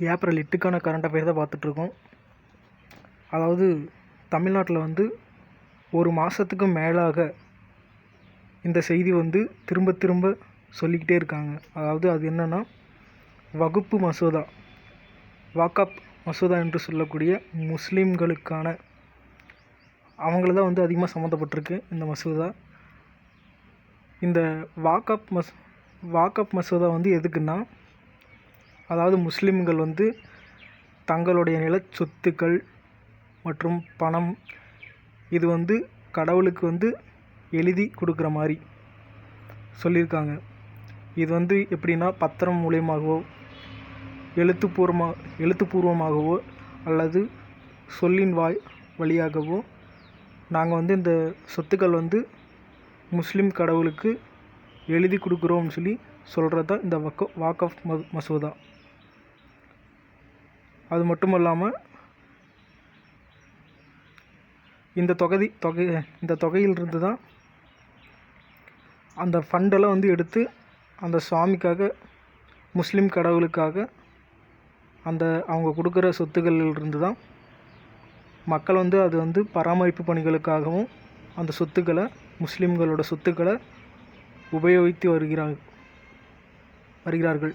April எட்டுக்கான current affair தான் பார்த்துட்ருக்கோம். அதாவது தமிழ்நாட்டில் வந்து ஒரு மாதத்துக்கு மேலாக இந்த செய்தி வந்து திரும்ப திரும்ப சொல்லிக்கிட்டே இருக்காங்க. அதாவது அது என்னென்னா வகுப்பு மசோதா வாக்கப் மசோதா என்று சொல்லக்கூடிய முஸ்லீம்களுக்கான அவங்கள தான் வந்து அதிகமாக சம்மந்தப்பட்டிருக்கு இந்த மசோதா. இந்த வாக்கப் மஸ் வாக்கப் மசோதா வந்து எதுக்குன்னா அதாவது முஸ்லீம்கள் வந்து தங்களுடைய நில சொத்துக்கள் மற்றும் பணம் இது வந்து கடவுளுக்கு வந்து எழுதி கொடுக்குற மாதிரி சொல்லியிருக்காங்க. இது வந்து எப்படின்னா பத்திரம் மூலியமாகவோ எழுத்துப்பூர்வமாக எழுத்துப்பூர்வமாகவோ அல்லது சொல்லின் வாய் வழியாகவோ நாங்கள் வந்து இந்த சொத்துக்கள் வந்து முஸ்லீம் கடவுளுக்கு எழுதி கொடுக்குறோம்னு சொல்லி சொல்கிறது தான் இந்த வக்க வாக்கஃப் ம மசோதா. அது மட்டும் இல்லாமல் இந்த தொகதி தொகை இந்த தொகையிலிருந்து தான் அந்த ஃபண்டெல்லாம் வந்து எடுத்து அந்த சுவாமிக்காக முஸ்லீம் கடவுளுக்காக அந்த அவங்க கொடுக்குற சொத்துக்களிலிருந்து தான் மக்கள் வந்து அது வந்து பராமரிப்பு பணிகளுக்காகவும் அந்த சொத்துக்களை முஸ்லீம்களோட சொத்துக்களை உபயோகித்து வருகிறார் வருகிறார்கள்.